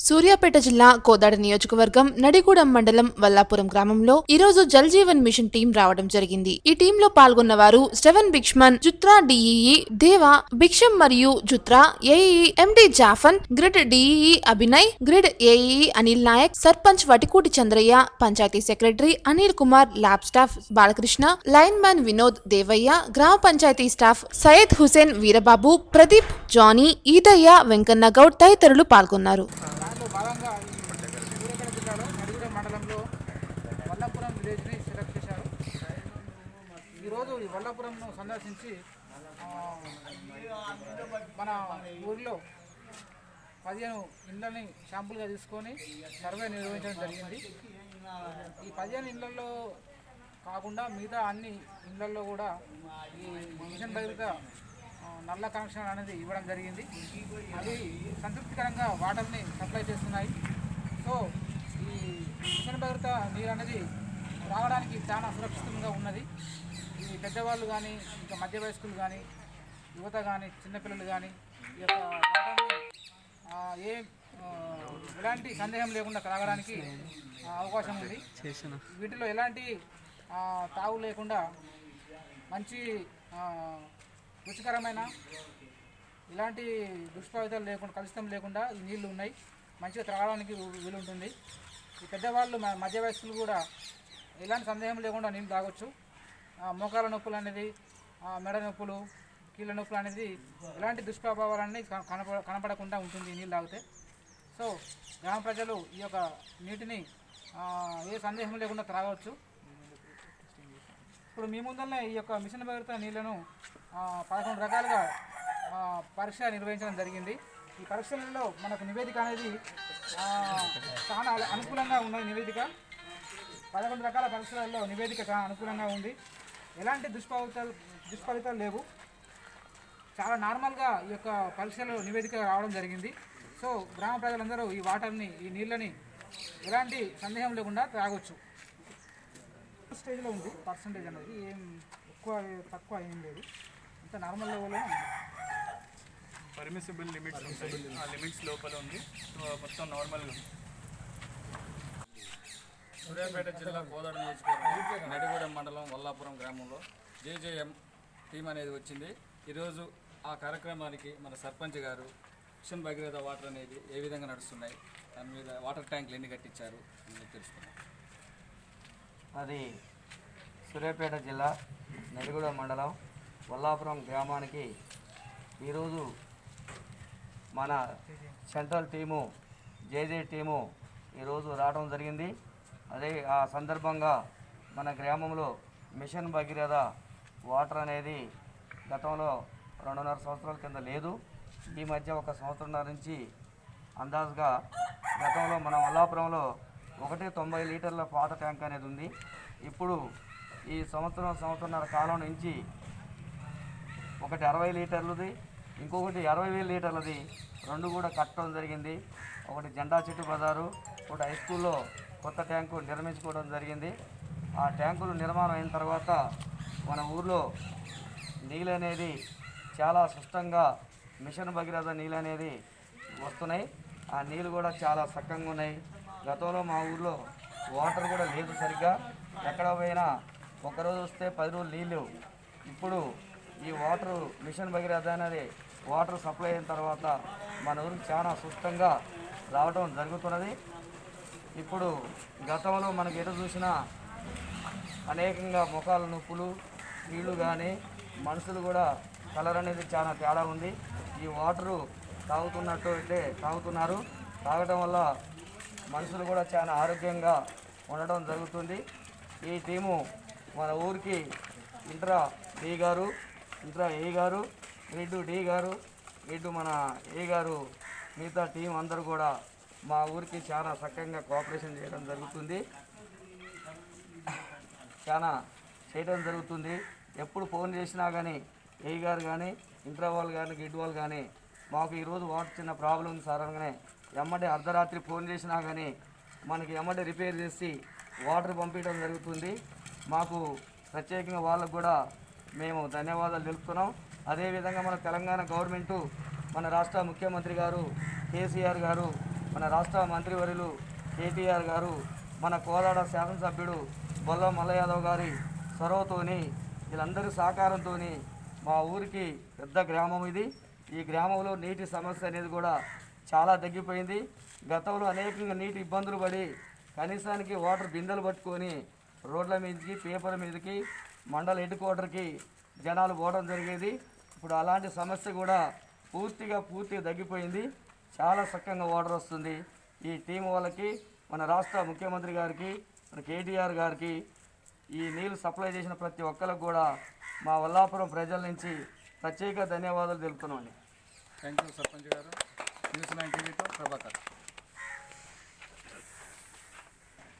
సూర్యాపేట జిల్లా కోదాడ నియోజకవర్గం నడిగూడెం మండలం వల్లాపురం గ్రామంలో ఈరోజు జల్ జీవన్ మిషన్ టీం రావడం జరిగింది. ఈ టీంలో పాల్గొన్న వారు స్టెవెన్ బిక్ష్మన్ జుత్రా డిఈఈ దేవా బిక్షమ్ మరియు జుత్రా AE MD జాఫన్ grid DEE Abhinay grid AE Anil Nayak sarpanch Vatikuti Chandraiah panchayat secretary Anil Kumar lab staff Balakrishna line man Vinod Devaiah గ్రామ పంచాయతీ స్టాఫ్ సయ్యద్ హుసేన్ వీరబాబు ప్రదీప్ జానీ ఈదయ్య వెంకన్న గౌడ్ తదితరులు పాల్గొన్నారు దాంట్లో భాగంగా ఈ సూర్యాపేట జిల్లాలో నడిగూడెం మండలంలో వల్లపురం విలేజ్ని సెలెక్ట్ చేశారు. ఈరోజు ఈ వల్లపురంను సందర్శించి మన ఊరిలో పదిహేను ఇళ్ళని శాంపుల్గా తీసుకొని సర్వే నిర్వహించడం జరిగింది. ఈ పదిహేను ఇళ్ళల్లో కాకుండా మిగతా అన్ని ఇళ్ళల్లో కూడా ఈ మిషన్ భగీరథ నల్ల కనెక్షన్ అనేది ఇవ్వడం జరిగింది. అవి సంతృప్తికరంగా వాటర్ని సప్లై చేస్తున్నాయి. సో మిషన్ భగీరథ నీరు అనేది తాగడానికి చాలా సురక్షితంగా ఉన్నది. ఈ పెద్దవాళ్ళు కానీ ఇంకా మధ్య వయస్కులు కానీ యువత కానీ చిన్నపిల్లలు కానీ ఈ యొక్క ఏ ఎలాంటి సందేహం లేకుండా తాగడానికి అవకాశం ఉంది. వీటిలో ఎలాంటి తాగు లేకుండా మంచి రుచికరమైన ఇలాంటి దుష్ప్రభావితాలు లేకుండా కలుషితం లేకుండా ఈ నీళ్ళు ఉన్నాయి. మంచిగా త్రాగడానికి వీలుంటుంది. ఈ పెద్దవాళ్ళు మ- మధ్య వయస్కులు కూడా ఎలాంటి సందేహం లేకుండా నీళ్ళు తాగొచ్చు. మోకాల నొప్పులు అనేది మెడ నొప్పులు కీళ్ళ నొప్పులు అనేది ఎలాంటి దుష్ప్రభావాలన్నీ క- కనపడ కనపడకుండా ఉంటుంది నీళ్ళు తాగితే. సో గ్రామ ప్రజలు ఈ యొక్క నీటిని ఏ సందేహం లేకుండా త్రాగవచ్చు ఇప్పుడు మీ ముందరనే ఈ యొక్క మిషన్ భగీరథ నీళ్ళను పదకొండు రకాలుగా పరీక్ష నిర్వహించడం జరిగింది. ఈ పరీక్షలలో మనకు నివేదిక అనేది చాలా అనుకూలంగా ఉన్నది నివేదిక. పదకొండు రకాల పరీక్షలలో నివేదిక చాలా అనుకూలంగా ఉంది. ఎలాంటి దుష్ఫలితాలు దుష్ఫలితాలు లేవు. చాలా నార్మల్గా ఈ యొక్క పరీక్షలో నివేదిక రావడం జరిగింది. సో గ్రామ ప్రజలందరూ ఈ వాటర్ని ఈ నీళ్ళని ఎలాంటి సందేహం లేకుండా తాగొచ్చు స్టేజ్లో ఉంది. పర్సంటేజ్ అనేది ఏం ఎక్కువ తక్కువ ఏం లేదు. అంత నార్మల్ లెవెల్లో పర్మిసిబుల్ లిమిట్స్ ఉంటాయి. ఆ లిమిట్స్ లోపల ఉంది. మొత్తం నార్మల్గా ఉంది. సూర్యాపేట జిల్లా కోదాడ నియోజకవర్గం నడిగూడెం మండలం వల్లాపురం గ్రామంలో జేజేఎం టీం అనేది వచ్చింది. ఈరోజు ఆ కార్యక్రమానికి మన సర్పంచ్ గారు మిషన్ భగీరథ వాటర్ అనేది ఏ విధంగా నడుస్తున్నాయి దాని మీద వాటర్ ట్యాంకులు ఎన్ని కట్టించారు అని తెలుసుకున్నాం అది సూర్యాపేట జిల్లా నడిగూడ మండలం వల్లాపురం గ్రామానికి ఈరోజు మన సెంట్రల్ టీము జేజే టీము ఈరోజు రావడం జరిగింది. అదే ఆ సందర్భంగా మన గ్రామంలో మిషన్ భగీరథ వాటర్ అనేది గతంలో రెండున్నర సంవత్సరాల కింద లేదు. ఈ మధ్య ఒక సంవత్సరంన్నర నుంచి అందాజుగా గతంలో మన వల్లాపురంలో ఒకటి తొంభై లీటర్ల పాత ట్యాంక్ అనేది ఉంది. ఇప్పుడు ఈ సంవత్సరం సంవత్సరంన్నర కాలం నుంచి ఒకటి అరవై లీటర్లది ఇంకొకటి అరవై వేల లీటర్లది. రెండు కూడా కట్టడం జరిగింది. ఒకటి జెండా చెట్టు బజారు ఒకటి హై స్కూల్లో కొత్త ట్యాంకు నిర్మించుకోవడం జరిగింది. ఆ ట్యాంకులు నిర్మాణం అయిన తర్వాత మన ఊర్లో నీళ్ళు అనేది చాలా స్పష్టంగా మిషన్ భగీరథ నీళ్ళు అనేది వస్తున్నాయి. ఆ నీళ్ళు కూడా చాలా చక్కగా ఉన్నాయి. గతంలో మా ఊర్లో వాటర్ కూడా లేదు సరిగ్గా. ఎక్కడ పోయినా ఒకరోజు వస్తే పది రోజులు నీళ్ళు ఇప్పుడు ఈ వాటర్ మిషన్ భగీరథ అనేది వాటర్ సప్లై అయిన తర్వాత మన ఊరికి చాలా సుష్టంగా రావడం జరుగుతున్నది. ఇప్పుడు గతంలో మనకి ఎటు చూసినా అనేకంగా ముఖాల నొప్పులు నీళ్ళు కానీ మనుషులు కూడా కలర్ అనేది చాలా తేడా ఉంది. ఈ వాటరు తాగుతున్నట్టు అయితే తాగుతున్నారు. తాగడం వల్ల మనుషులు కూడా చాలా ఆరోగ్యంగా ఉండడం జరుగుతుంది. ఈ టీము మన ఊరికి ఇంట్రా డి గారు ఇంట్రా ఏ గారు రెడ్డు డి గారు రెడ్డు మన ఏ గారు మిగతా టీం అందరూ కూడా మా ఊరికి చాలా చక్కగా కోఆపరేషన్ చేయడం జరుగుతుంది. చాలా చేయడం జరుగుతుంది. ఎప్పుడు ఫోన్ చేసినా కానీ ఏ గారు కానీ ఇంట్రా వాళ్ళు కానీ గిడ్ వాళ్ళు కానీ మాకు ఈరోజు వాటర్ చిన్న ప్రాబ్లం ఉంది సార్ అనగానే ఎమ్మటే అర్ధరాత్రి ఫోన్ చేసినా కానీ మనకి ఎమ్మటే రిపేర్ చేసి వాటర్ పంపించడం జరుగుతుంది. మాకు ప్రత్యేకంగా వాళ్ళకు కూడా మేము ధన్యవాదాలు తెలుపుతున్నాం. అదేవిధంగా మన తెలంగాణ గవర్నమెంటు మన రాష్ట్ర ముఖ్యమంత్రి గారు కేసీఆర్ గారు మన రాష్ట్ర మంత్రివర్యులు కేటీఆర్ గారు మన కోదాడ శాసనసభ్యుడు బొల్ల మల్లయాదవ్ గారి చొరవతోని వీళ్ళందరి సహకారంతో మా ఊరికి పెద్ద గ్రామం ఇది. ఈ గ్రామంలో నీటి సమస్య అనేది కూడా చాలా తగ్గిపోయింది. గతంలో అనేకంగా నీటి ఇబ్బందులు పడి కనీసానికి వాటర్ బిందెలు పట్టుకొని రోడ్ల మీదకి పేపర్ మీదకి మండల హెడ్ క్వార్టర్కి జనాలు పోవడం జరిగేది. ఇప్పుడు అలాంటి సమస్య కూడా పూర్తిగా పూర్తిగా తగ్గిపోయింది. చాలా సక్కంగా వాటర్ వస్తుంది. ఈ టీం వాళ్ళకి మన రాష్ట్ర ముఖ్యమంత్రి గారికి మన కేటీఆర్ గారికి ఈ నీళ్ళు సప్లై చేసిన ప్రతి ఒక్కరికి కూడా మా వల్లాపురం ప్రజల నుంచి ప్రత్యేక ధన్యవాదాలు తెలుపుతున్నామండి. థ్యాంక్ యూ సర్పంచ్ గారు. న్యూస్ నైన్ టీవీతో ప్రభాకర్.